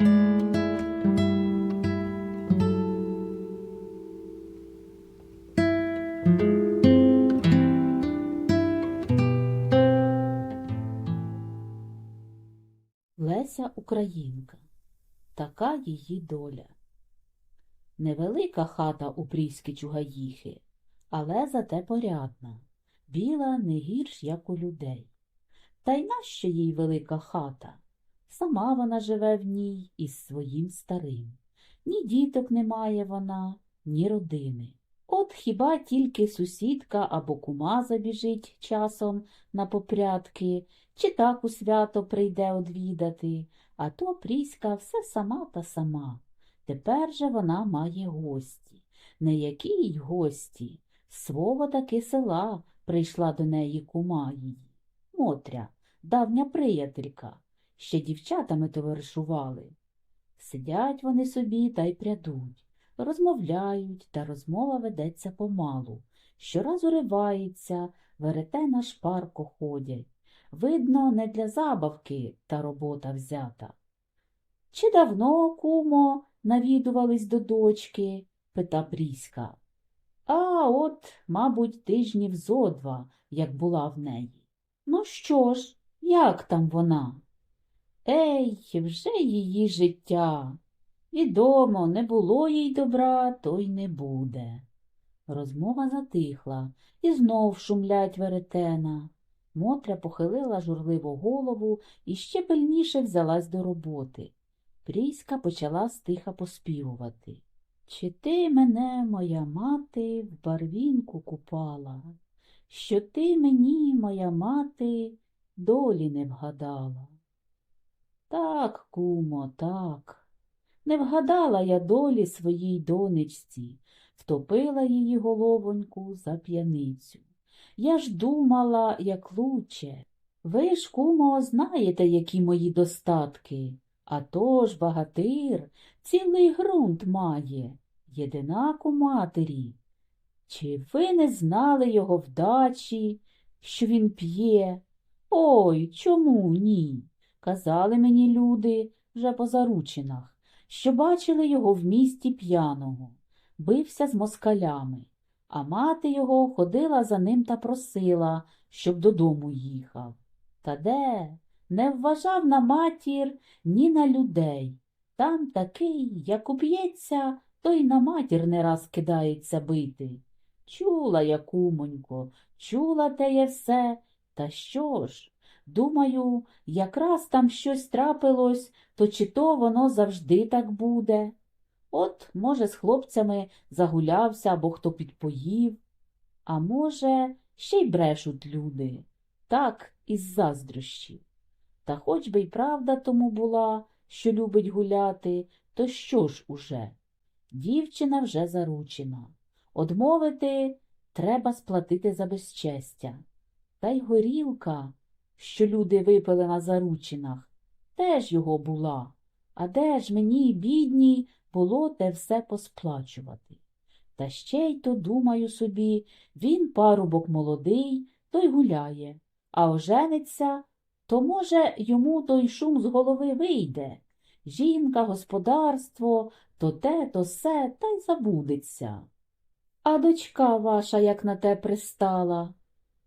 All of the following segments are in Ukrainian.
Леся Українка. Така її доля. Невелика хата у пріськи чугаїхи, але зате порядна, біла не гірш, як у людей. Та й нащо їй велика хата? Сама вона живе в ній із своїм старим. Ні діток немає вона, ні родини. От хіба тільки сусідка або кума забіжить часом на попрядки, чи так у свято прийде одвідати, а то Пріська все сама та сама. Тепер же вона має гості. Не які й гості, свого таки села прийшла до неї кума її. Мотря, давня приятелька, ще дівчатами товаришували. Сидять вони собі та й прядуть, розмовляють, та розмова ведеться помалу. Щораз уривається, веретена шпарко ходять. Видно, не для забавки та робота взята. Чи давно, кумо, навідувались до дочки? пита Пріська. А от, мабуть, тижнів зо два, як була в неї. Ну що ж, як там вона? Ей, вже її життя. Відомо, не було їй добра, то й не буде. Розмова затихла, і знов шумлять веретена. Мотря похилила журливо голову і ще пильніше взялась до роботи. Пріська почала стиха поспівувати. Чи ти мене, моя мати, в барвінку купала, що ти мені, моя мати, долі не вгадала? Так, кумо, так. Не вгадала я долі своїй донечці, втопила її головоньку за п'яницю. Я ж думала, як луче. Ви ж, кумо, знаєте, які мої достатки. А то ж багатир цілий ґрунт має, єдинак у матері. Чи ви не знали його вдачі, що він п'є? Ой, чому ні? Казали мені люди вже по заручинах, що бачили його в місті п'яного, бився з москалями, а мати його ходила за ним та просила, щоб додому їхав. Та де? Не вважав на матір ні на людей. Там такий, як уб'ється, то й на матір не раз кидається бити. Чула я, кумонько, чула те я все, та що ж? Думаю, якраз там щось трапилось, то чи то воно завжди так буде. От, може, з хлопцями загулявся або хто підпоїв, а може, ще й брешуть люди, так, із заздрощів. Та хоч би й правда тому була, що любить гуляти, то що ж уже? Дівчина вже заручена. Одмовити треба сплатити за безчестя. Та й горілка, що люди випили на заручинах, теж його була. А де ж мені, бідній, було те все посплачувати? Та ще й то, думаю собі, він парубок молодий, то й гуляє, а ожениться, то, може, йому той шум з голови вийде. Жінка, господарство, то те, то се, та й забудеться. А дочка ваша як на те пристала?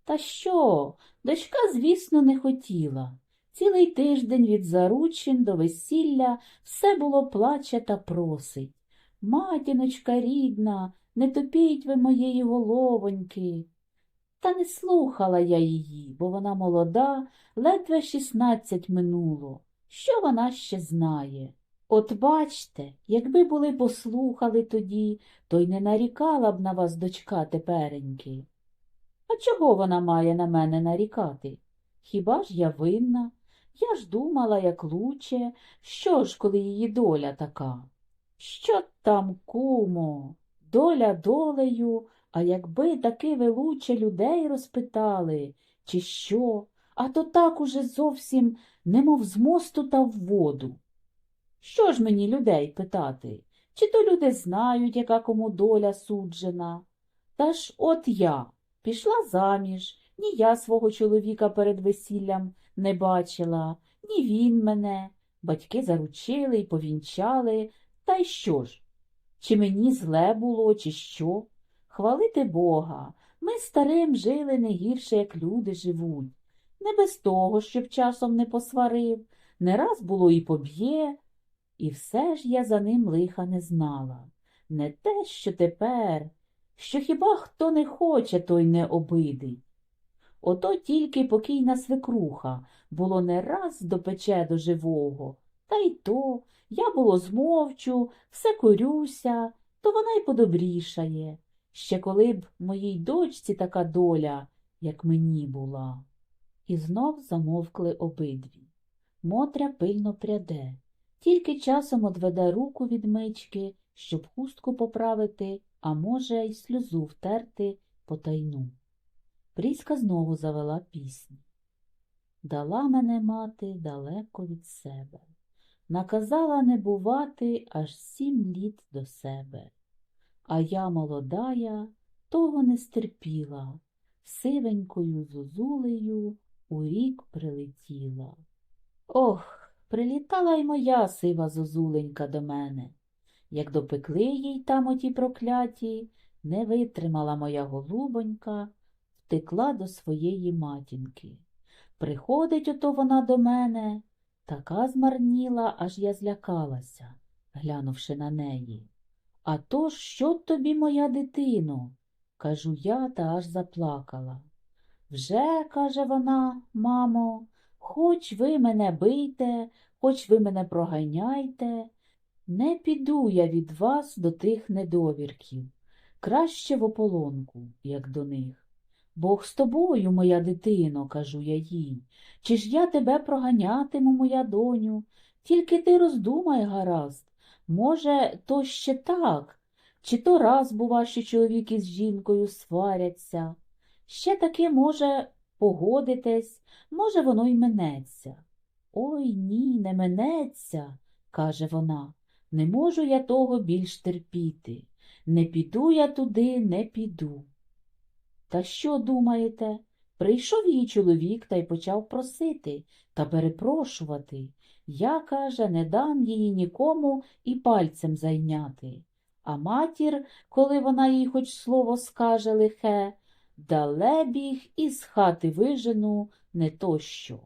Та що? Дочка, звісно, не хотіла. Цілий тиждень від заручин до весілля все було плаче та просить. Матіночка рідна, не топіть ви моєї головоньки. Та не слухала я її, бо вона молода, ледве шістнадцять минуло. Що вона ще знає? От бачте, якби були послухали тоді, то й не нарікала б на вас дочка тепереньки. А чого вона має на мене нарікати? Хіба ж я винна? Я ж думала, як луче, що ж, коли її доля така? Що там, кумо, доля долею, а якби таки ви луче людей розпитали, чи що, а то так уже зовсім немов з мосту та в воду. Що ж мені людей питати? Чи то люди знають, яка кому доля суджена? Та ж от я пішла заміж, ні я свого чоловіка перед весіллям не бачила, ні він мене. Батьки заручили й повінчали, та й що ж? Чи мені зле було, чи що? Хвалити Бога, ми старим жили не гірше, як люди живуть. Не без того, щоб часом не посварив, не раз було і поб'є, і все ж я за ним лиха не знала. Не те, що тепер, що хіба хто не хоче, той не обидить. Ото тільки покійна свекруха було не раз допече до живого, та й то я було змовчу, все корюся, то вона й подобрішає. Ще коли б моїй дочці така доля, як мені була. І знов замовкли обидві. Мотря пильно пряде, тільки часом одведе руку від мички, щоб хустку поправити, а може, й сльозу втерти потайну. Пріська знову завела пісню. Дала мене мати далеко від себе, наказала не бувати аж сім літ до себе. А я, молодая, того не стерпіла, сивенькою зозулею у рік прилетіла. Ох, прилітала й моя сива зозуленька до мене. Як допекли їй там оті прокляті, не витримала моя голубонька, втекла до своєї матінки. Приходить ото вона до мене, така змарніла, аж я злякалася, глянувши на неї. А то ж, що тобі, моя дитино? кажу я та аж заплакала. Вже, каже вона, мамо, хоч ви мене бийте, хоч ви мене проганяйте, не піду я від вас до тих недовірків, краще в ополонку, як до них. Бог з тобою, моя дитино, кажу я їй, чи ж я тебе проганятиму, моя доню, тільки ти роздумай гаразд, може, то ще так, чи то раз, бува, що чоловік із жінкою сваряться. Ще таки, може, погодитесь, може, воно й минеться. Ой ні, не минеться, каже вона, не можу я того більш терпіти. Не піду я туди, не піду. Та що думаєте? Прийшов її чоловік та й почав просити та перепрошувати. Я, каже, не дам її нікому і пальцем зайняти. А матір, коли вона їй хоч слово скаже лихе, дале біг із хати вижену не то що.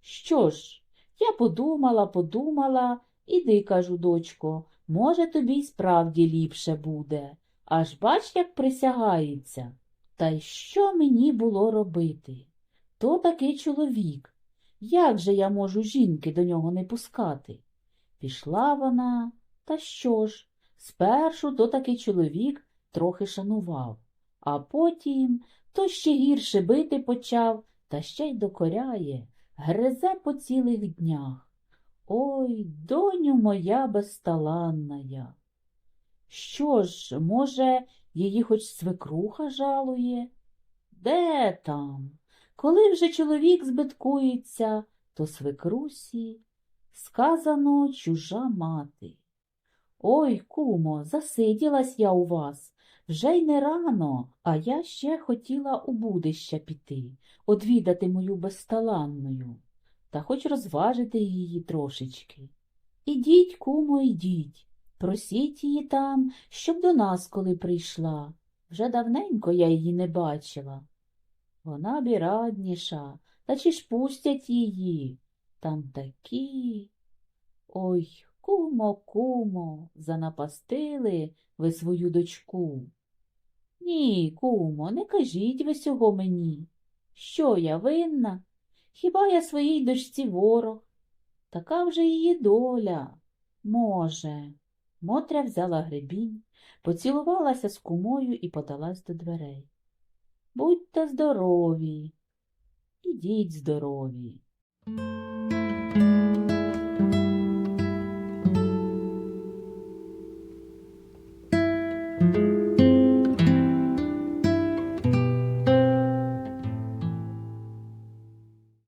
Що ж, я подумала, подумала, іди, кажу, дочко, може, тобі й справді ліпше буде. Аж бач, як присягається. Та й що мені було робити? То такий чоловік. Як же я можу жінки до нього не пускати? Пішла вона, та що ж? Спершу то такий чоловік трохи шанував, а потім то ще гірше бити почав, та ще й докоряє, гризе по цілих днях. Ой, доню моя безталанная. Що ж, може, її хоч свекруха жалує? Де там? Коли вже чоловік збиткується, то свекрусі сказано чужа мати. Ой, кумо, засиділась я у вас. Вже й не рано, а я ще хотіла у будища піти, одвідати мою безталанною, та хоч розважити її трошечки. Ідіть, кумо, ідіть, просіть її там, щоб до нас коли прийшла. Вже давненько я її не бачила. Вона б радніша, та чи ж пустять її? Там такі. Ой, кумо, кумо, занапастили ви свою дочку. Ні, кумо, не кажіть ви сього мені. Що я винна? Хіба я своїй дочці ворог? Така вже її доля. Може. Мотря взяла гребінь, поцілувалася з кумою і подалась до дверей. Будьте здорові, ідіть здорові.